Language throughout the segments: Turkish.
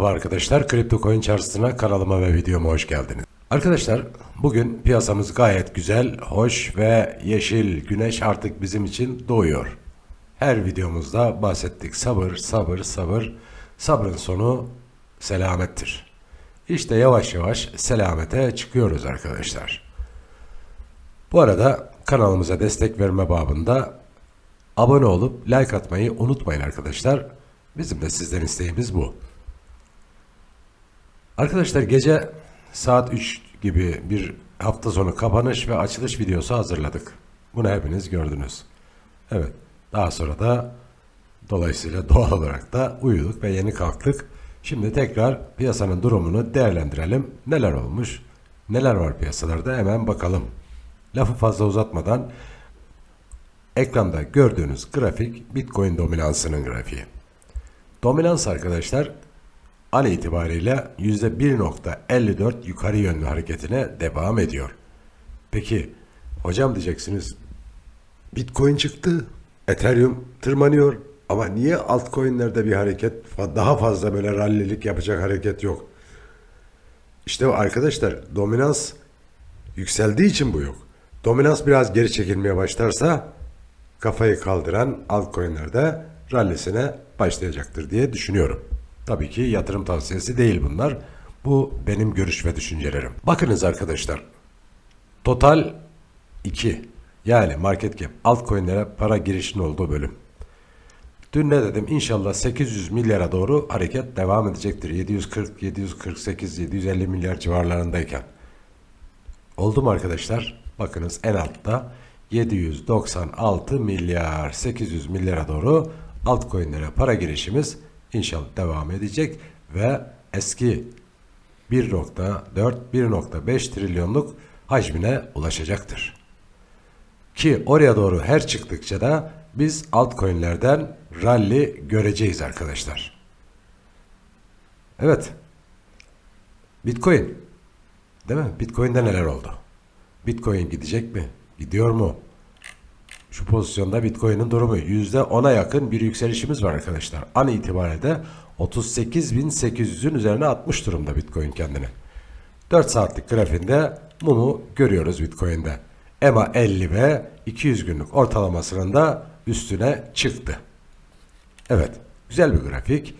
Merhaba arkadaşlar, Kripto Coin Çarşısı'na kanalıma ve videoma hoş geldiniz. Arkadaşlar, bugün piyasamız gayet güzel, hoş ve yeşil güneş artık bizim için doğuyor. Her videomuzda bahsettik sabır, sabır, sabır. Sabrın sonu selamettir. İşte yavaş yavaş selamete çıkıyoruz arkadaşlar. Bu arada kanalımıza destek verme babında abone olup like atmayı unutmayın arkadaşlar. Bizim de sizden isteğimiz bu. Arkadaşlar gece saat 3 gibi bir hafta sonu kapanış ve açılış videosu hazırladık. Bunu hepiniz gördünüz. Evet. Daha sonra da dolayısıyla doğal olarak da uyuduk ve yeni kalktık. Şimdi tekrar piyasanın durumunu değerlendirelim. Neler olmuş? Neler var piyasalarda hemen bakalım. Lafı fazla uzatmadan ekranda gördüğünüz grafik Bitcoin dominansının grafiği. Dominans arkadaşlar an itibariyle %1.54 yukarı yönlü hareketine devam ediyor. Peki hocam diyeceksiniz Bitcoin çıktı, Ethereum tırmanıyor ama niye altcoin'lerde bir hareket daha fazla böyle rallilik yapacak hareket yok? İşte arkadaşlar dominans yükseldiği için bu yok. Dominans biraz geri çekilmeye başlarsa kafayı kaldıran altcoin'lerde rallisine başlayacaktır diye düşünüyorum. Tabii ki yatırım tavsiyesi değil bunlar. Bu benim görüş ve düşüncelerim. Bakınız arkadaşlar. Total 2 yani market cap altcoin'lere para girişinin olduğu bölüm. Dün ne dedim? İnşallah 800 milyara doğru hareket devam edecektir. 740, 748, 750 milyar civarlarındayken. Oldu mu arkadaşlar? Bakınız en altta 796 milyar 800 milyara doğru altcoin'lere para girişimiz inşallah devam edecek ve eski 1.4 1.5 trilyonluk hacmine ulaşacaktır. Ki oraya doğru her çıktıkça da biz altcoin'lerden rally göreceğiz arkadaşlar. Evet. Bitcoin. Değil mi? Bitcoin'de neler oldu? Bitcoin gidecek mi? Gidiyor mu? Şu pozisyonda Bitcoin'in durumu %10'a yakın bir yükselişimiz var arkadaşlar. An itibariyle 38.800'ün üzerine atmış durumda Bitcoin kendini. 4 saatlik grafiğinde mumu görüyoruz Bitcoin'de. EMA 50 ve 200 günlük ortalamasının da üstüne çıktı. Evet, güzel bir grafik.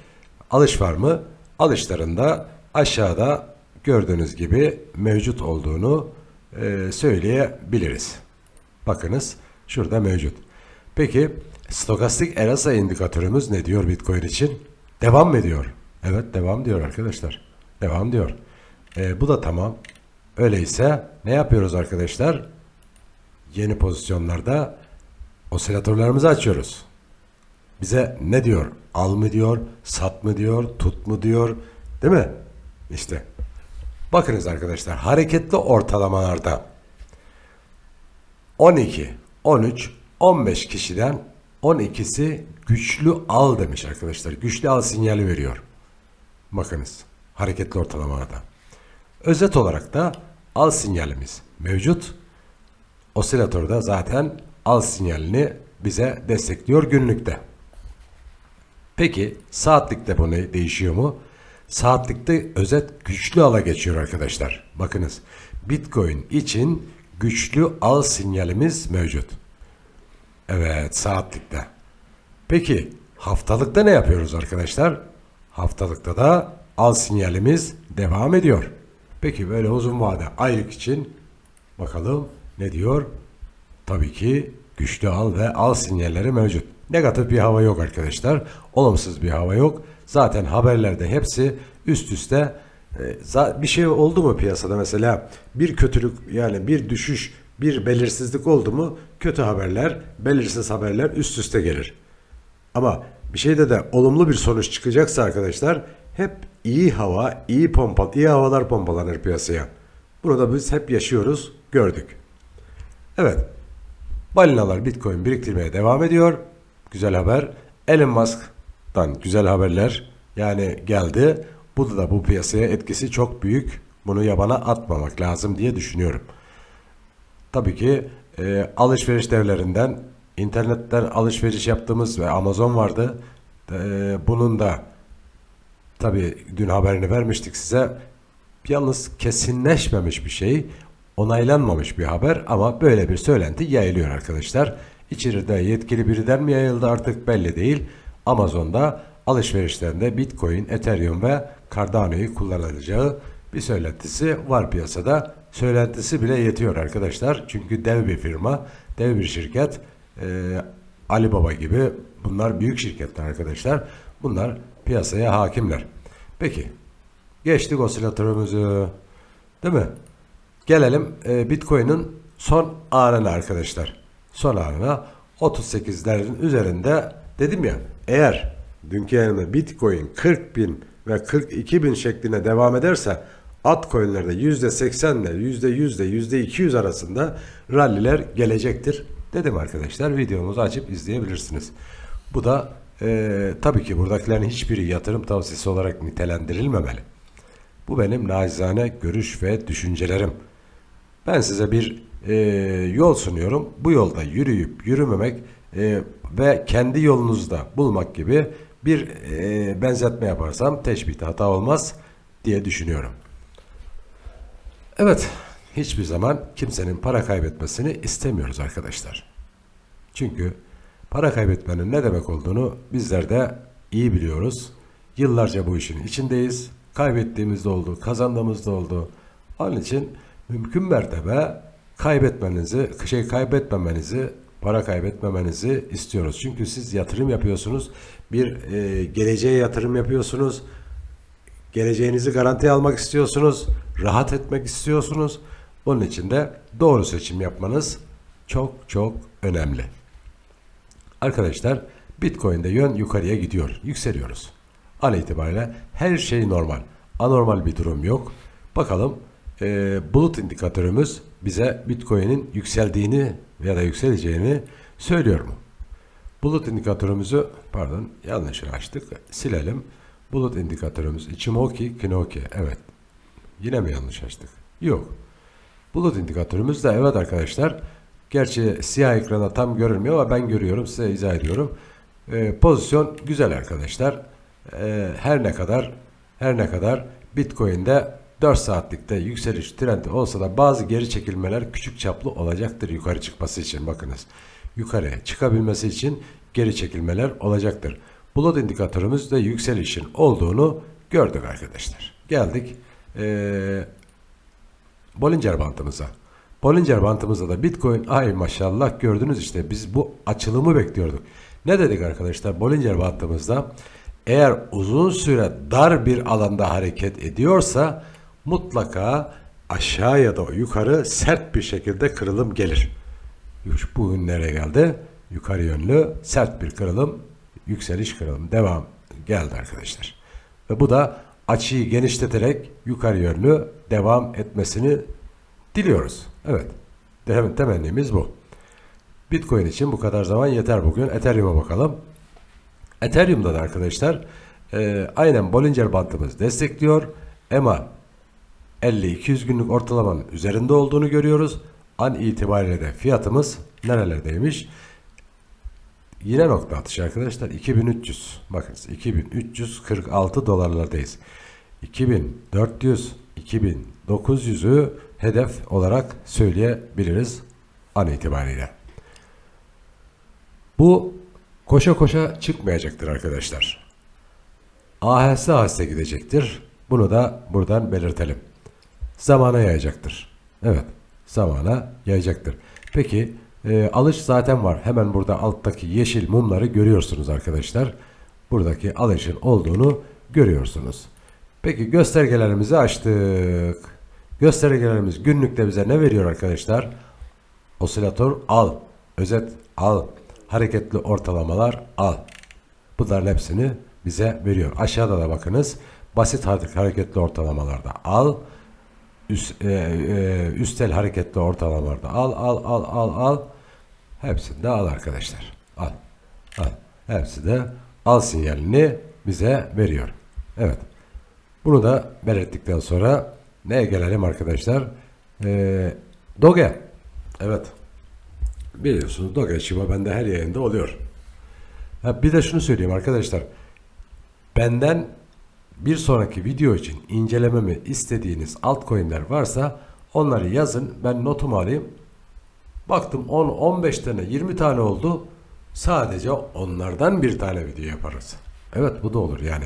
Alış var mı? Alışlarında aşağıda gördüğünüz gibi mevcut olduğunu e, söyleyebiliriz. Bakınız şurada mevcut. Peki stokastik RSI indikatörümüz ne diyor Bitcoin için? Devam mı ediyor? Evet devam diyor arkadaşlar. Devam diyor. E, bu da tamam. Öyleyse ne yapıyoruz arkadaşlar? Yeni pozisyonlarda osilatörlerimizi açıyoruz. Bize ne diyor? Al mı diyor, sat mı diyor, tut mu diyor, değil mi? İşte. Bakınız arkadaşlar hareketli ortalamalarda 12, 13, 15 kişiden 12'si güçlü al demiş arkadaşlar. Güçlü al sinyali veriyor. Bakınız hareketli ortalamalarda. Özet olarak da al sinyalimiz mevcut. Osilatörde zaten al sinyalini bize destekliyor günlükte. Peki saatlikte bu ne değişiyor mu? Saatlikte özet güçlü ala geçiyor arkadaşlar. Bakınız Bitcoin için güçlü al sinyalimiz mevcut. Evet saatlikte. Peki haftalıkta ne yapıyoruz arkadaşlar? Haftalıkta da al sinyalimiz devam ediyor. Peki böyle uzun vade aylık için bakalım ne diyor? Tabii ki güçlü al ve al sinyalleri mevcut. Negatif bir hava yok arkadaşlar. Olumsuz bir hava yok. Zaten haberlerde hepsi üst üste bir şey oldu mu piyasada mesela bir kötülük yani bir düşüş bir belirsizlik oldu mu kötü haberler belirsiz haberler üst üste gelir. Ama bir şeyde de olumlu bir sonuç çıkacaksa arkadaşlar hep iyi hava, iyi pompa, iyi havalar pompalanır piyasaya. Bunu da biz hep yaşıyoruz, gördük. Evet. Balinalar Bitcoin biriktirmeye devam ediyor. Güzel haber. Elon Musk'tan güzel haberler yani geldi. Bu da bu piyasaya etkisi çok büyük. Bunu yabana atmamak lazım diye düşünüyorum. Tabii ki e, alışveriş devlerinden internetten alışveriş yaptığımız ve Amazon vardı. E, bunun da tabii dün haberini vermiştik size. Yalnız kesinleşmemiş bir şey, onaylanmamış bir haber ama böyle bir söylenti yayılıyor arkadaşlar. İçeride yetkili biriden mi yayıldı artık belli değil. Amazon'da alışverişlerinde Bitcoin, Ethereum ve Cardano'yu kullanacağı bir söylentisi var piyasada. Söylentisi bile yetiyor arkadaşlar. Çünkü dev bir firma, dev bir şirket. Ee, Alibaba gibi bunlar büyük şirketler arkadaşlar. Bunlar piyasaya hakimler. Peki geçtik osilatörümüzü değil mi? Gelelim e, Bitcoin'in son anına arkadaşlar. Son anına 38'lerin üzerinde dedim ya eğer dünkü yanımda Bitcoin 40 bin ve 42 bin şeklinde devam ederse altcoin'lerde %80 ile %100 ile %200 arasında ralliler gelecektir. Dedim arkadaşlar videomuzu açıp izleyebilirsiniz. Bu da e, tabii ki buradakilerin hiçbiri yatırım tavsiyesi olarak nitelendirilmemeli. Bu benim nacizane görüş ve düşüncelerim. Ben size bir e, yol sunuyorum. Bu yolda yürüyüp yürümemek e, ve kendi yolunuzda bulmak gibi bir e, benzetme yaparsam teşbihte hata olmaz diye düşünüyorum. Evet, hiçbir zaman kimsenin para kaybetmesini istemiyoruz arkadaşlar. Çünkü para kaybetmenin ne demek olduğunu bizler de iyi biliyoruz. Yıllarca bu işin içindeyiz. Kaybettiğimiz de oldu, kazandığımız da oldu. Onun için mümkün mertebe kaybetmenizi, şey kaybetmemenizi, para kaybetmemenizi istiyoruz. Çünkü siz yatırım yapıyorsunuz, bir e, geleceğe yatırım yapıyorsunuz, geleceğinizi garantiye almak istiyorsunuz, rahat etmek istiyorsunuz. Bunun için de doğru seçim yapmanız çok çok önemli. Arkadaşlar Bitcoin'de yön yukarıya gidiyor. Yükseliyoruz. An itibariyle her şey normal. Anormal bir durum yok. Bakalım e, bulut indikatörümüz bize Bitcoin'in yükseldiğini ya da yükseleceğini söylüyor mu? Bulut indikatörümüzü pardon yanlış açtık. Silelim. Bulut indikatörümüz Ichimoku Kinoki. Evet. Yine mi yanlış açtık? Yok. Bulut indikatörümüz de evet arkadaşlar. Gerçi siyah ekrana tam görülmüyor ama ben görüyorum size izah ediyorum. Ee, pozisyon güzel arkadaşlar. Ee, her ne kadar her ne kadar Bitcoin'de 4 saatlikte yükseliş trendi olsa da bazı geri çekilmeler küçük çaplı olacaktır yukarı çıkması için bakınız. Yukarıya çıkabilmesi için geri çekilmeler olacaktır. Bulut indikatörümüzde yükselişin olduğunu gördük arkadaşlar. Geldik ee, Bollinger bantımıza. Bollinger bantımızda da Bitcoin ay maşallah gördünüz işte biz bu açılımı bekliyorduk. Ne dedik arkadaşlar Bollinger bantımızda eğer uzun süre dar bir alanda hareket ediyorsa mutlaka aşağı ya da yukarı sert bir şekilde kırılım gelir. Bugün nereye geldi? Yukarı yönlü sert bir kırılım, yükseliş kırılım devam geldi arkadaşlar. Ve bu da açıyı genişleterek yukarı yönlü devam etmesini diliyoruz. Evet. Tem- Temennimiz bu. Bitcoin için bu kadar zaman yeter bugün. Ethereum'a bakalım. Ethereum'da da arkadaşlar e, aynen Bollinger Bandımız destekliyor. EMA 50-200 günlük ortalamanın üzerinde olduğunu görüyoruz. An itibariyle de fiyatımız nerelerdeymiş? Yine nokta atışı arkadaşlar 2300. Bakınız 2346 dolarlardayız. 2400 2900'ü hedef olarak söyleyebiliriz an itibariyle. Bu koşa koşa çıkmayacaktır arkadaşlar. Aheste aheste gidecektir. Bunu da buradan belirtelim. Zamana yayacaktır. Evet, zamana yayacaktır. Peki e, alış zaten var. Hemen burada alttaki yeşil mumları görüyorsunuz arkadaşlar. Buradaki alışın olduğunu görüyorsunuz. Peki göstergelerimizi açtık. Göstergelerimiz günlükte bize ne veriyor arkadaşlar? Osilatör al. Özet al. Hareketli ortalamalar al. Bunların hepsini bize veriyor. Aşağıda da bakınız. Basit hareketli ortalamalarda al. Üst, e, e, üstel hareketli ortalamalarda al al al al al. Hepsini de al arkadaşlar. Al. Al. Hepsi de al sinyalini bize veriyor. Evet. Bunu da belirttikten sonra neye gelelim arkadaşlar? Ee, Doge. Evet. Biliyorsunuz Doge Shiba bende her yayında oluyor. Ha, bir de şunu söyleyeyim arkadaşlar. Benden bir sonraki video için incelememi istediğiniz altcoin'ler varsa onları yazın. Ben notumu alayım. Baktım 10, 15 tane, 20 tane oldu. Sadece onlardan bir tane video yaparız. Evet bu da olur yani.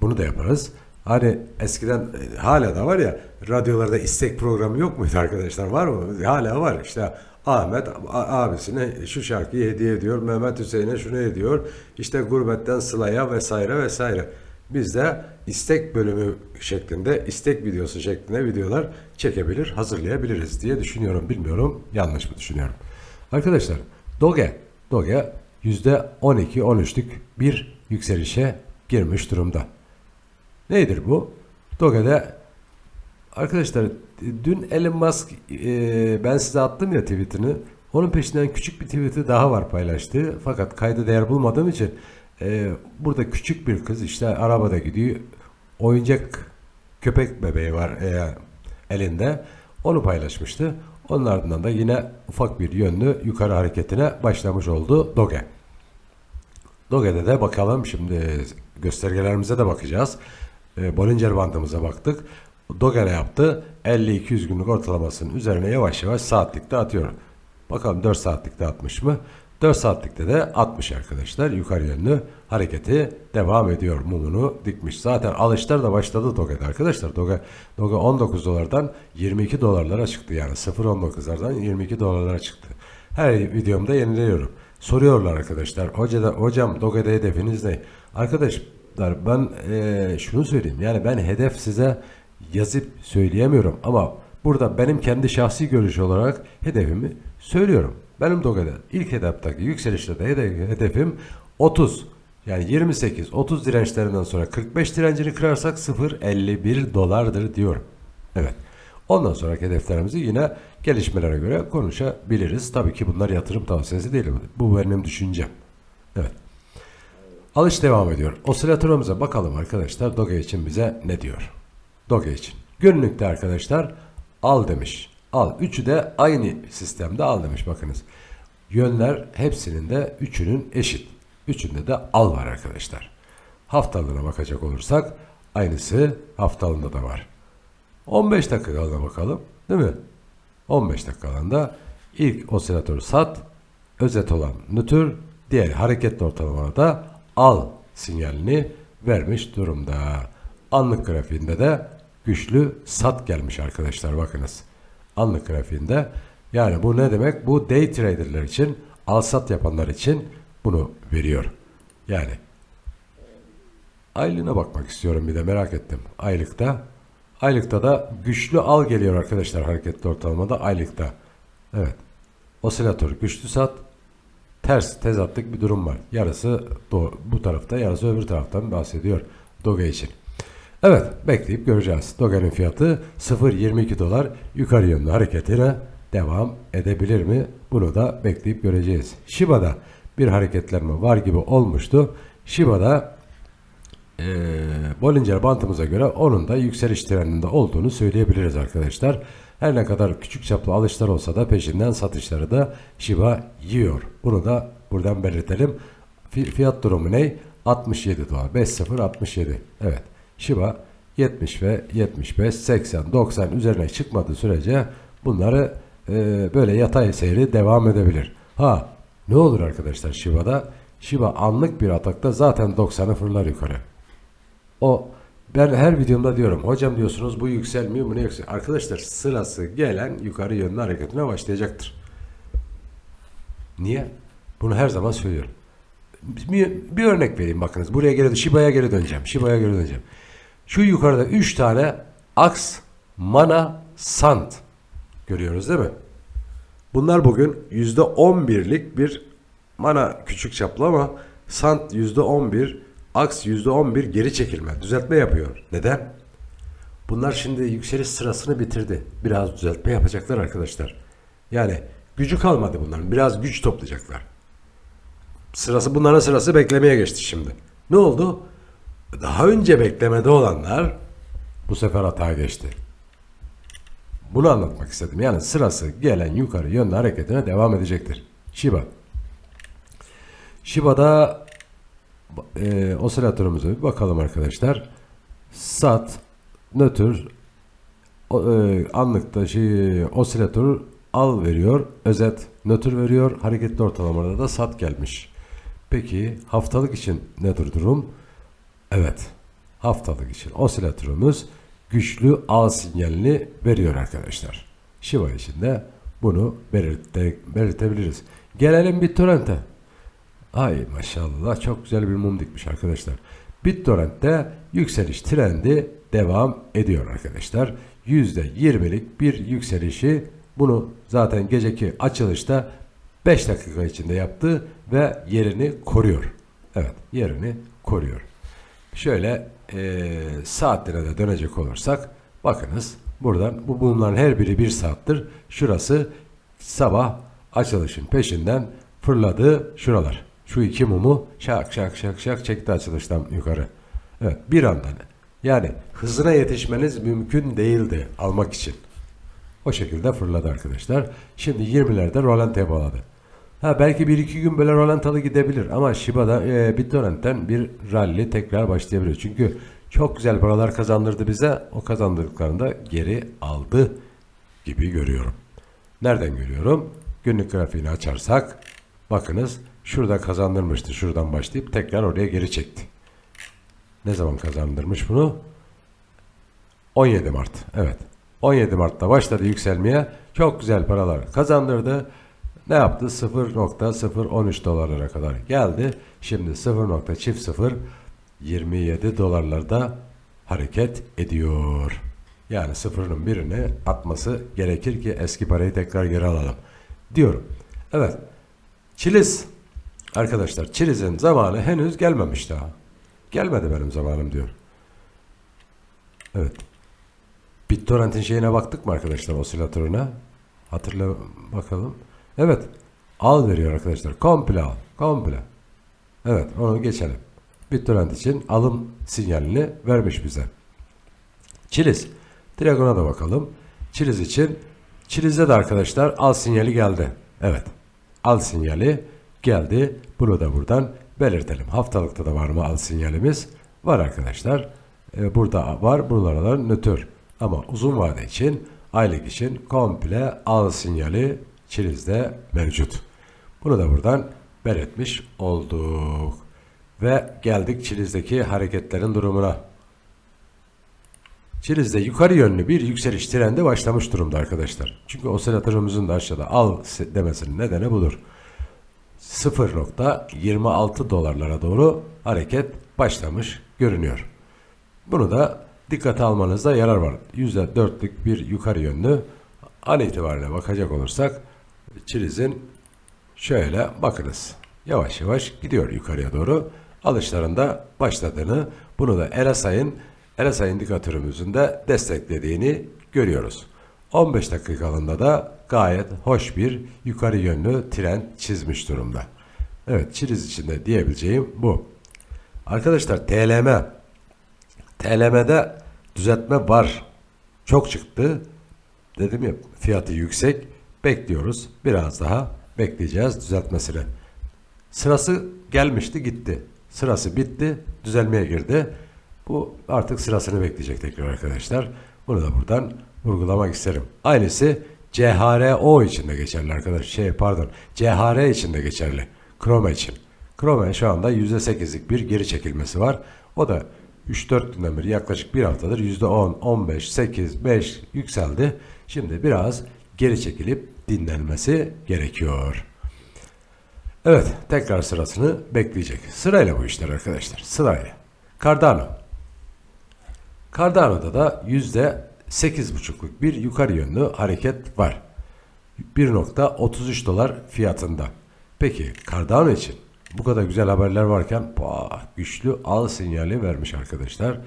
Bunu da yaparız. Hani eskiden e, hala da var ya radyolarda istek programı yok muydu arkadaşlar? Var mı? Hala var. İşte Ahmet abisine şu şarkıyı hediye ediyor. Mehmet Hüseyin'e şunu ediyor. İşte gurbetten Sıla'ya vesaire vesaire. Biz de istek bölümü şeklinde, istek videosu şeklinde videolar çekebilir, hazırlayabiliriz diye düşünüyorum. Bilmiyorum, yanlış mı düşünüyorum? Arkadaşlar, Doge, Doge %12-13'lük bir yükselişe girmiş durumda. Nedir bu? Doge'de arkadaşlar dün Elon Musk e, ben size attım ya tweetini. Onun peşinden küçük bir tweet'i daha var paylaştı. Fakat kayda değer bulmadığım için e, burada küçük bir kız işte arabada gidiyor. Oyuncak köpek bebeği var e, elinde. Onu paylaşmıştı. Onun ardından da yine ufak bir yönlü yukarı hareketine başlamış oldu Doge. Doge'de de bakalım şimdi göstergelerimize de bakacağız. E, Bollinger bandımıza baktık. Doge ne yaptı? 50-200 günlük ortalamasının üzerine yavaş yavaş saatlikte atıyor. Bakalım 4 saatlikte atmış mı? 4 saatlikte de atmış arkadaşlar. Yukarı yönlü hareketi devam ediyor. Mumunu dikmiş. Zaten alışlar da başladı Doge'de arkadaşlar. Doge, Doge 19 dolardan 22 dolarlara çıktı. Yani 0.19'lardan 22 dolarlara çıktı. Her videomda yeniliyorum. Soruyorlar arkadaşlar. Hoca da, hocam Doge'de hedefiniz ne? Arkadaşlar ben eee, şunu söyleyeyim. Yani ben hedef size yazıp söyleyemiyorum ama burada benim kendi şahsi görüş olarak hedefimi söylüyorum. Benim Doge'de ilk etaptaki yükselişte de hede- hedefim 30 yani 28 30 dirençlerinden sonra 45 direncini kırarsak 0.51 dolardır diyorum. Evet. Ondan sonraki hedeflerimizi yine gelişmelere göre konuşabiliriz. Tabii ki bunlar yatırım tavsiyesi değil. Bu benim düşüncem. Evet. Alış devam ediyor. Osilatörümüze bakalım arkadaşlar. Doge için bize ne diyor? Doge için. Günlükte arkadaşlar al demiş. Al. Üçü de aynı sistemde al demiş. Bakınız. Yönler hepsinin de üçünün eşit. Üçünde de al var arkadaşlar. Haftalığına bakacak olursak aynısı haftalığında da var. 15 dakikalığına bakalım. Değil mi? 15 dakikalığında ilk osilatörü sat, özet olan nötr, diğer hareketli ortalamada da al sinyalini vermiş durumda. Anlık grafiğinde de güçlü sat gelmiş arkadaşlar bakınız. Anlık grafiğinde yani bu ne demek? Bu day traderler için, al sat yapanlar için bunu veriyor. Yani Aylığına bakmak istiyorum bir de merak ettim. Aylıkta. Aylıkta da güçlü al geliyor arkadaşlar hareketli ortalamada aylıkta. Evet. Osilatör güçlü sat. Ters tezatlık bir durum var. Yarısı bu tarafta yarısı öbür taraftan bahsediyor Doge için. Evet bekleyip göreceğiz. Doge'nin fiyatı 0.22 dolar yukarı yönlü hareketine devam edebilir mi? Bunu da bekleyip göreceğiz. Shiba'da bir hareketlenme var gibi olmuştu. Shiba'da e, Bollinger bantımıza göre onun da yükseliş trendinde olduğunu söyleyebiliriz arkadaşlar. Her ne kadar küçük çaplı alışlar olsa da peşinden satışları da Shiba yiyor. Bunu da buradan belirtelim. Fi- Fiyat durumu ne? 67 dolar. 5067. Evet. Shiba 70 ve 75, 80, 90 üzerine çıkmadığı sürece bunları e, böyle yatay seyri devam edebilir. Ha ne olur arkadaşlar Shiba'da? Shiba anlık bir atakta zaten 90'ı fırlar yukarı. O ben her videomda diyorum hocam diyorsunuz bu yükselmiyor mu ne yükseliyor? Arkadaşlar sırası gelen yukarı yönlü hareketine başlayacaktır. Niye? Bunu her zaman söylüyorum. Bir, bir örnek vereyim bakınız. Buraya geri Shiba'ya geri döneceğim. Shiba'ya geri döneceğim. Şu yukarıda 3 tane Aks, Mana, Sant görüyoruz değil mi? Bunlar bugün %11'lik bir mana küçük çaplı ama Sant %11, Aks %11 geri çekilme, düzeltme yapıyor. Neden? Bunlar şimdi yükseliş sırasını bitirdi. Biraz düzeltme yapacaklar arkadaşlar. Yani gücü kalmadı bunların. Biraz güç toplayacaklar. Sırası bunların sırası beklemeye geçti şimdi. Ne oldu? Daha önce beklemede olanlar bu sefer hata geçti. Bunu anlatmak istedim. Yani sırası gelen yukarı yönlü hareketine devam edecektir. Shiba. Shiba'da e, osilatörümüze bir bakalım arkadaşlar. sat, nötr, e, anlıkta şey, osilatör al veriyor, özet nötr veriyor, hareketli ortalamada da sat gelmiş. Peki haftalık için nedir durum? Evet, haftalık için osilatörümüz güçlü al sinyalini veriyor arkadaşlar. Shiba için de bunu belirte, belirtebiliriz. Gelelim BitTorrent'e. Ay maşallah çok güzel bir mum dikmiş arkadaşlar. BitTorrent'te yükseliş trendi devam ediyor arkadaşlar. %20'lik bir yükselişi bunu zaten geceki açılışta 5 dakika içinde yaptı ve yerini koruyor. Evet yerini koruyor. Şöyle eee saatlerine de dönecek olursak bakınız buradan bu bunların her biri bir saattir. Şurası sabah açılışın peşinden fırladı şuralar. Şu iki mumu şak şak şak şak çekti açılıştan yukarı. Evet bir anda. Yani hızına yetişmeniz mümkün değildi almak için. O şekilde fırladı arkadaşlar. Şimdi 20'lerde rolantaya bağladı. Ha belki bir iki gün böyle rolantalı gidebilir ama Shiba'da e, BitTorrent'ten bir rally tekrar başlayabilir. Çünkü çok güzel paralar kazandırdı bize. O kazandırdıklarını da geri aldı gibi görüyorum. Nereden görüyorum? Günlük grafiğini açarsak bakınız şurada kazandırmıştı. Şuradan başlayıp tekrar oraya geri çekti. Ne zaman kazandırmış bunu? 17 Mart. Evet. 17 Mart'ta başladı yükselmeye. Çok güzel paralar kazandırdı. Ne yaptı? 0.013 dolarlara kadar geldi. Şimdi 0.00 27 dolarlarda hareket ediyor. Yani sıfırın birini atması gerekir ki eski parayı tekrar geri alalım. Diyorum. Evet. Çiliz. Arkadaşlar Çiliz'in zamanı henüz gelmemiş daha. Gelmedi benim zamanım diyor. Evet. BitTorrent'in şeyine baktık mı arkadaşlar osilatörüne? Hatırla bakalım. Evet. Al veriyor arkadaşlar. Komple al. Komple. Evet onu geçelim. BitTorrent için alım sinyalini vermiş bize. Çiliz. Dragon'a da bakalım. Çiliz için Çiliz'de de arkadaşlar al sinyali geldi. Evet. Al sinyali geldi. Bunu da buradan belirtelim. Haftalıkta da var mı al sinyalimiz? Var arkadaşlar. Ee, burada var. Buralar nötr. Ama uzun vade için aylık için komple al sinyali Çiliz'de mevcut. Bunu da buradan belirtmiş olduk. Ve geldik Çiliz'deki hareketlerin durumuna. Çiliz'de yukarı yönlü bir yükseliş trendi başlamış durumda arkadaşlar. Çünkü osilatörümüzün de aşağıda al demesinin nedeni budur. 0.26 dolarlara doğru hareket başlamış görünüyor. Bunu da dikkate almanızda yarar var. %4'lük bir yukarı yönlü an itibariyle bakacak olursak Çiliz'in şöyle bakınız. Yavaş yavaş gidiyor yukarıya doğru. Alışlarında başladığını, bunu da RSI'nin RSI indikatörümüzün de desteklediğini görüyoruz. 15 dakikalığında da gayet hoş bir yukarı yönlü trend çizmiş durumda. Evet Çiliz için de diyebileceğim bu. Arkadaşlar TLM TLM'de düzeltme var. Çok çıktı. Dedim ya fiyatı yüksek. Bekliyoruz. Biraz daha bekleyeceğiz düzeltmesini. Sırası gelmişti gitti. Sırası bitti. Düzelmeye girdi. Bu artık sırasını bekleyecek tekrar arkadaşlar. Bunu da buradan vurgulamak isterim. Aynısı CHRO için de geçerli arkadaşlar. Şey pardon. CHR için de geçerli. Chrome için. Chrome şu anda %8'lik bir geri çekilmesi var. O da 3-4 günden beri yaklaşık bir haftadır %10, 15, 8, 5 yükseldi. Şimdi biraz geri çekilip dinlenmesi gerekiyor. Evet tekrar sırasını bekleyecek. Sırayla bu işler arkadaşlar. Sırayla. Cardano. Cardano'da da %8,5'luk bir yukarı yönlü hareket var. 1.33 dolar fiyatında. Peki Cardano için bu kadar güzel haberler varken bah, güçlü al sinyali vermiş arkadaşlar.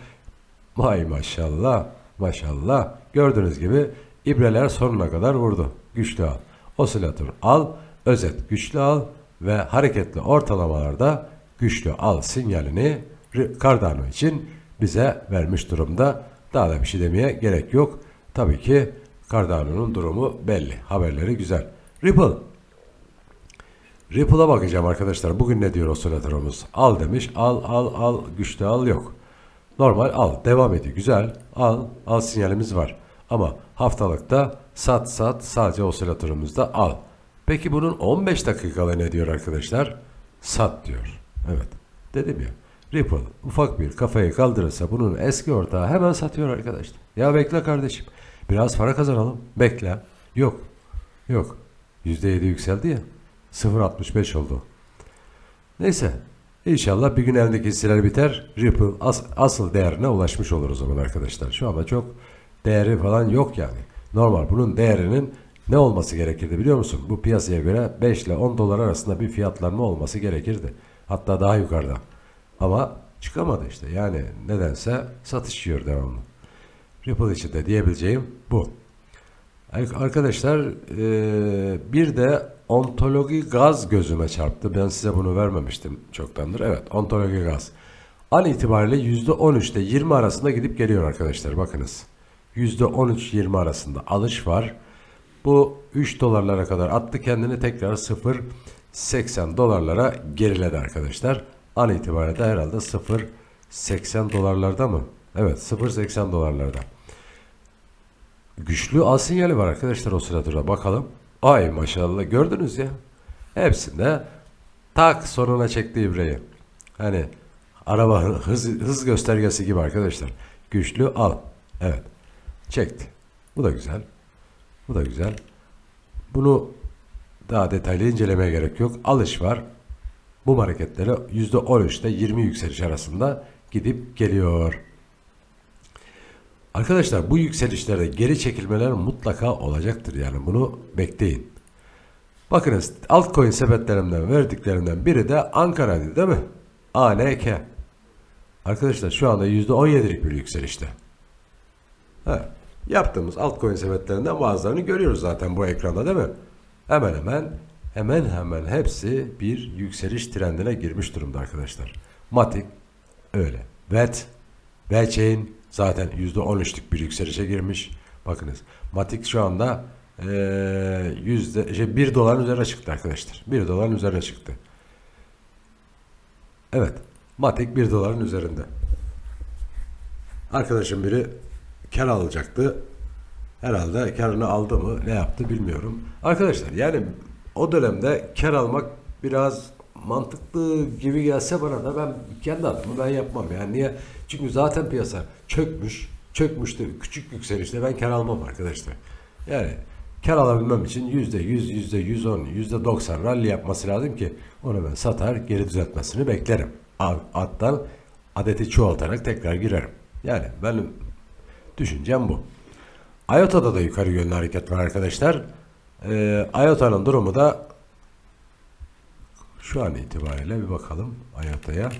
Vay maşallah maşallah gördüğünüz gibi ibreler sonuna kadar vurdu. Güçlü al. Osilatör al, özet güçlü al ve hareketli ortalamalarda güçlü al sinyalini Cardano için bize vermiş durumda. Daha da bir şey demeye gerek yok. Tabii ki Cardano'nun durumu belli. Haberleri güzel. Ripple Ripple'a bakacağım arkadaşlar. Bugün ne diyor osilatörümüz? Al demiş. Al al al güçlü al yok. Normal al. Devam ediyor. Güzel. Al. Al sinyalimiz var. Ama haftalıkta sat sat sadece osilatörümüzde al. Peki bunun 15 dakikalı ne diyor arkadaşlar? Sat diyor. Evet. Dedim ya. Ripple ufak bir kafayı kaldırırsa bunun eski ortağı hemen satıyor arkadaşlar. Ya bekle kardeşim. Biraz para kazanalım. Bekle. Yok. Yok. %7 yükseldi ya. 0.65 oldu. Neyse. İnşallah bir gün eldeki hisseler biter. Ripple as- asıl değerine ulaşmış olur o zaman arkadaşlar. Şu anda çok değeri falan yok yani. Normal bunun değerinin ne olması gerekirdi biliyor musun? Bu piyasaya göre 5 ile 10 dolar arasında bir fiyatlanma olması gerekirdi. Hatta daha yukarıda. Ama çıkamadı işte. Yani nedense satış yiyor devamlı. Ripple için de diyebileceğim bu. Arkadaşlar eee, bir de ontologi gaz gözüme çarptı. Ben size bunu vermemiştim çoktandır. Evet ontologi gaz. An itibariyle %13 ile 20 arasında gidip geliyor arkadaşlar bakınız. %13-20 arasında alış var. Bu 3 dolarlara kadar attı kendini tekrar 0.80 dolarlara geriledi arkadaşlar. An itibariyle de herhalde 0.80 dolarlarda mı? Evet 0.80 dolarlarda. Güçlü al sinyali var arkadaşlar o sırada bakalım. Ay maşallah gördünüz ya. Hepsinde tak sonuna çekti ibreyi. Hani araba hız, hız göstergesi gibi arkadaşlar. Güçlü al. Evet. Çekti. Bu da güzel. Bu da güzel. Bunu daha detaylı incelemeye gerek yok. Alış var. Bu hareketleri %13 ile 20 yükseliş arasında gidip geliyor. Arkadaşlar bu yükselişlerde geri çekilmeler mutlaka olacaktır yani bunu bekleyin. Bakınız altcoin sepetlerimden verdiklerimden biri de Ankara'ydı değil mi? ANK. Arkadaşlar şu anda %17'lik bir yükselişte. Evet. Yaptığımız altcoin sepetlerinden bazılarını görüyoruz zaten bu ekranda değil mi? Hemen hemen hemen hemen hepsi bir yükseliş trendine girmiş durumda arkadaşlar. Matic öyle. VET, VeChain zaten %13'lük bir yükselişe girmiş. Bakınız Matic şu anda eee, yüzde şey, 1 doların üzerine çıktı arkadaşlar. 1 doların üzerine çıktı. Evet. Matic 1 doların üzerinde. Arkadaşım biri kar alacaktı. Herhalde karını aldı mı ne yaptı bilmiyorum. Arkadaşlar yani o dönemde kar almak biraz mantıklı gibi gelse bana da ben kendi adımı ben yapmam. Yani niye? Çünkü zaten piyasa çökmüş. Çökmüştü küçük yükselişte ben kar almam arkadaşlar. Yani kar alabilmem için yüzde yüz, yüzde yüz on, yüzde doksan rally yapması lazım ki onu ben satar geri düzeltmesini beklerim. Alttan adeti çoğaltarak tekrar girerim. Yani benim düşüncem bu. IOTA'da da yukarı yönlü hareket var arkadaşlar. Ee, IOTA'nın durumu da şu an itibariyle bir bakalım IOTA'ya.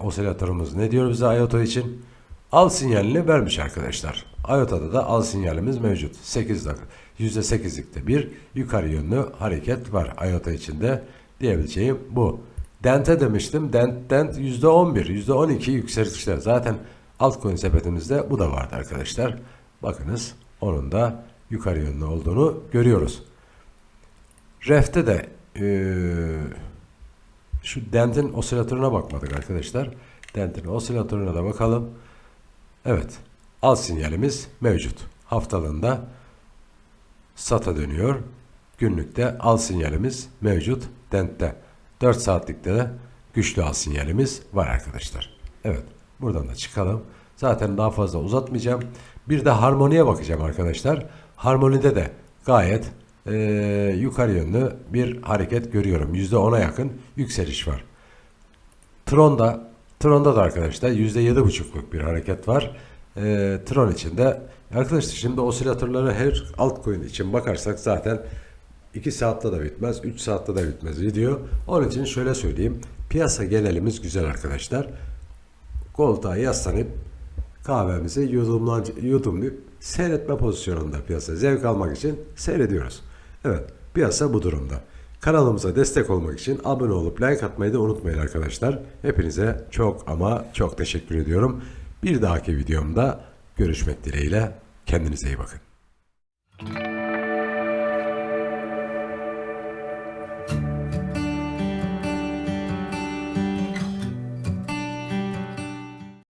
Osilatörümüz ne diyor bize IOTA için? Al sinyalini vermiş arkadaşlar. IOTA'da da al sinyalimiz mevcut. 8 dakika. %8'likte bir yukarı yönlü hareket var IOTA içinde diyebileceğim bu. Dent'e demiştim. Dent, Dent %11, %12 yükselişler. Zaten altcoin sepetimizde bu da vardı arkadaşlar. Bakınız onun da yukarı yönlü olduğunu görüyoruz. Ref'te de eee, şu Dent'in osilatörüne bakmadık arkadaşlar. Dent'in osilatörüne de bakalım. Evet. Al sinyalimiz mevcut. Haftalığında SATA dönüyor. Günlükte al sinyalimiz mevcut Dent'te. 4 saatlikte de güçlü al sinyalimiz var arkadaşlar. Evet. Buradan da çıkalım. Zaten daha fazla uzatmayacağım. Bir de harmoniye bakacağım arkadaşlar. Harmonide de gayet eee, yukarı yönlü bir hareket görüyorum. %10'a yakın yükseliş var. Tron'da Tron'da da arkadaşlar %7,5'luk bir hareket var. Ee, Tron içinde arkadaşlar şimdi osilatörlere her altcoin için bakarsak zaten 2 saatte de bitmez, 3 saatte de bitmez video. Onun için şöyle söyleyeyim. Piyasa genelimiz güzel arkadaşlar. Koltuğa yaslanıp kahvemizi yudumlan, yudumlayıp seyretme pozisyonunda piyasa. Zevk almak için seyrediyoruz. Evet piyasa bu durumda. Kanalımıza destek olmak için abone olup like atmayı da unutmayın arkadaşlar. Hepinize çok ama çok teşekkür ediyorum. Bir dahaki videomda görüşmek dileğiyle. Kendinize iyi bakın.